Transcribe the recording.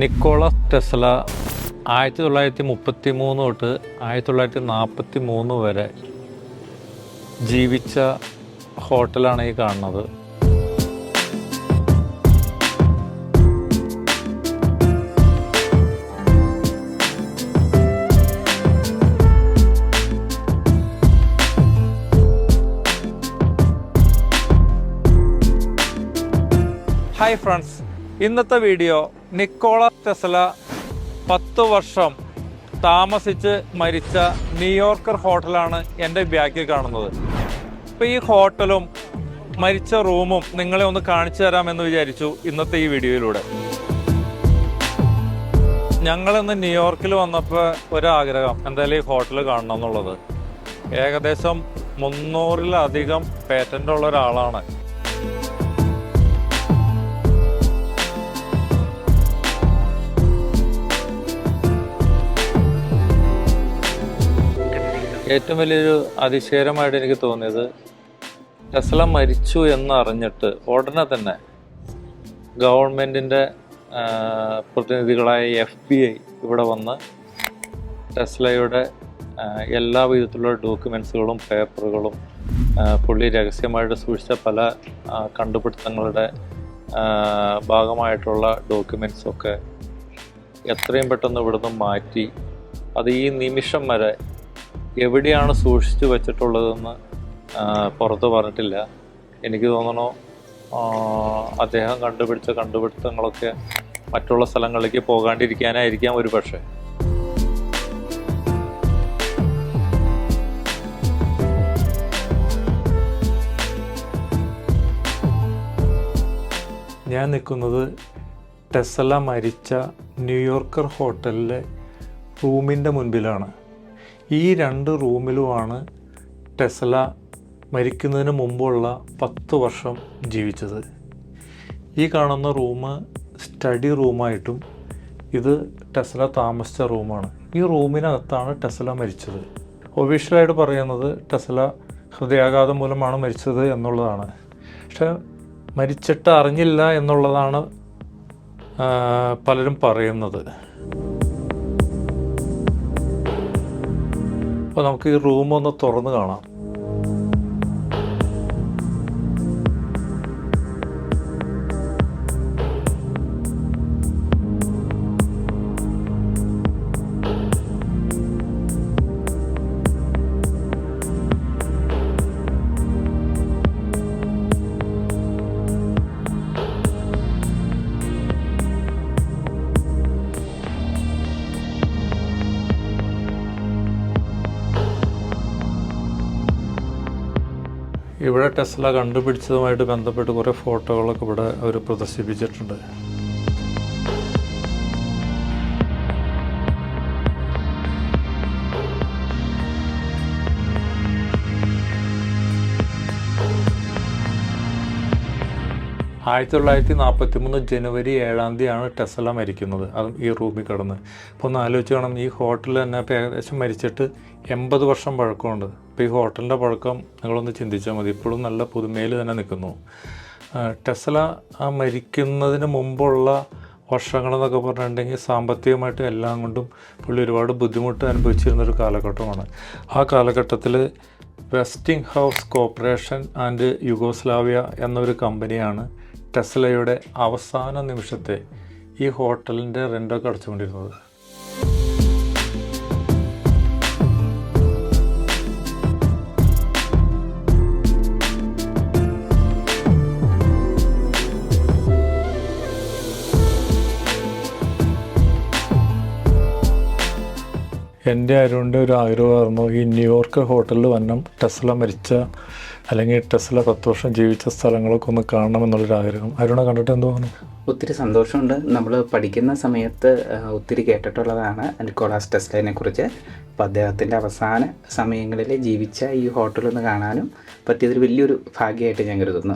Nicholas Tesla ആയിരത്തി തൊള്ളായിരത്തി മുപ്പത്തി മൂന്ന് തൊട്ട് ആയിരത്തി തൊള്ളായിരത്തി നാൽപ്പത്തി മൂന്ന് വരെ ജീവിച്ച ഹോട്ടലാണ് ഈ കാണുന്നത്. ഹായ് ഫ്രണ്ട്സ് ഇന്നത്തെ വീഡിയോ നിക്കോള ടെസ്ല പത്ത് വർഷം താമസിച്ച് മരിച്ച ന്യൂയോർക്കർ ഹോട്ടലാണ് എന്റെ ബാക്കിൽ കാണുന്നത്. അപ്പോൾ ഈ ഹോട്ടലും മരിച്ച റൂമും നിങ്ങളെ ഒന്ന് കാണിച്ചു തരാമെന്ന് വിചാരിച്ചു ഇന്നത്തെ ഈ വീഡിയോയിലൂടെ. ഞങ്ങളിന്ന് ന്യൂയോർക്കിൽ വന്നപ്പോൾ ഒരാഗ്രഹം എന്തായാലും ഈ ഹോട്ടൽ കാണണം എന്നുള്ളത്. ഏകദേശം മുന്നൂറിലധികം പേറ്റന്റ് ഉള്ള ഒരാളാണ്. ഏറ്റവും വലിയൊരു അതിശയകരമായിട്ട് എനിക്ക് തോന്നിയത് ടെസ്ല മരിച്ചു എന്നറിഞ്ഞിട്ട് ഉടനെ തന്നെ ഗവൺമെന്റിന്റെ പ്രതിനിധികളായ എഫ് ബി ഐ ഇവിടെ വന്ന് ടെസ്ലയുടെ എല്ലാ വിധത്തിലുള്ള ഡോക്യുമെൻസുകളും പേപ്പറുകളും പുള്ളി രഹസ്യമായിട്ട് സൂക്ഷിച്ച പല കണ്ടുപിടുത്തങ്ങളുടെ ഭാഗമായിട്ടുള്ള ഡോക്യുമെൻസൊക്കെ എത്രയും പെട്ടെന്ന് ഇവിടുന്ന് മാറ്റി. അത് ഈ നിമിഷം വരെ എവിടെയാണ് സൂക്ഷിച്ചു വെച്ചിട്ടുള്ളതെന്ന് പുറത്ത് പറഞ്ഞിട്ടില്ല. എനിക്ക് തോന്നണു അദ്ദേഹം കണ്ടുപിടിച്ച കണ്ടുപിടുത്തങ്ങളൊക്കെ മറ്റുള്ള സ്ഥലങ്ങളിലേക്ക് പോകാണ്ടിരിക്കാനായിരിക്കാം ഒരു പക്ഷേ. ഞാൻ നിൽക്കുന്നത് ടെസല മരിച്ച ന്യൂയോർക്കർ ഹോട്ടലിലെ റൂമിന്റെ മുൻപിലാണ്. ഈ രണ്ട് റൂമിലുമാണ് ടെസ്ല മരിക്കുന്നതിന് മുമ്പുള്ള പത്ത് വർഷം ജീവിച്ചത്. ഈ കാണുന്ന റൂം സ്റ്റഡി റൂമായിട്ടും ഇത് ടെസ്ല താമസിച്ച റൂമാണ്. ഈ റൂമിനകത്താണ് ടെസ്ല മരിച്ചത്. ഒഫീഷ്യലായിട്ട് പറയുന്നത് ടെസ്ല ഹൃദയാഘാതം മൂലമാണ് മരിച്ചത് എന്നുള്ളതാണ്. പക്ഷെ മരിച്ചിട്ട് അറിഞ്ഞില്ല എന്നുള്ളതാണ് പലരും പറയുന്നത്. അപ്പോൾ നമുക്ക് ഈ റൂം ഒന്ന് തുറന്ന് കാണാം. ഇവിടെ ടെസ്ല കണ്ടുപിടിച്ചതുമായിട്ട് ബന്ധപ്പെട്ട് കുറേ ഫോട്ടോകളൊക്കെ ഇവിടെ അവർ പ്രദർശിപ്പിച്ചിട്ടുണ്ട്. ആയിരത്തി തൊള്ളായിരത്തി നാൽപ്പത്തി മൂന്ന് ജനുവരി ഏഴാം തീയതിയാണ് ടെസ്ല മരിക്കുന്നത്. അതും ഈ റൂമിൽ കിടന്ന്. അപ്പോൾ ഒന്ന് ആലോചിച്ച് വേണം ഈ ഹോട്ടൽ തന്നെ ഇപ്പോൾ ഏകദേശം മരിച്ചിട്ട് എൺപത് വർഷം പഴക്കമുണ്ട്. അപ്പോൾ ഈ ഹോട്ടലിന്റെ പഴക്കം നിങ്ങളൊന്ന് ചിന്തിച്ചാൽ മതി. ഇപ്പോഴും നല്ല പുതുമയിൽ തന്നെ നിൽക്കുന്നു. ടെസ്ല ആ മരിക്കുന്നതിന് മുമ്പുള്ള വർഷങ്ങളെന്നൊക്കെ പറഞ്ഞിട്ടുണ്ടെങ്കിൽ സാമ്പത്തികമായിട്ടും എല്ലാം കൊണ്ടും പുള്ളി ഒരുപാട് ബുദ്ധിമുട്ട് അനുഭവിച്ചിരുന്നൊരു കാലഘട്ടമാണ്. ആ കാലഘട്ടത്തിൽ Westinghouse corporation and Yugoslavia എന്നൊരു കമ്പനിയാണ് ടെസ്ലയുടെ അവസാന നിമിഷത്തെ ഈ ഹോട്ടലിന്റെ റെന്റൊക്കെ അടച്ചുകൊണ്ടിരുന്നത്. എന്റെ അരുണിന്റെ ഒരു ആഗ്രഹമായിരുന്നു ഈ ന്യൂയോർക്ക് ഹോട്ടലിൽ വന്നം ടെസ്ല മരിച്ച അല്ലെങ്കിൽ ടെസ്ല പത്ത് വർഷം ജീവിച്ച സ്ഥലങ്ങളൊക്കെ ഒന്ന് കാണണം എന്നുള്ളൊരു ആഗ്രഹം. അരുണ കണ്ടിട്ട് എന്ത് തോന്നുന്നു ഒത്തിരി സന്തോഷമുണ്ട്. നമ്മൾ പഠിക്കുന്ന സമയത്ത് ഒത്തിരി കേട്ടിട്ടുള്ളതാണ് നിക്കോളാസ് ടെസ്ലയെ കുറിച്ച്. അപ്പോൾ അദ്ദേഹത്തിന്റെ അവസാന സമയങ്ങളിൽ ജീവിച്ച ഈ ഹോട്ടലൊന്ന് കാണാനും പറ്റിയതൊരു വലിയൊരു ഭാഗ്യമായിട്ട് ഞാൻ കരുതുന്നു.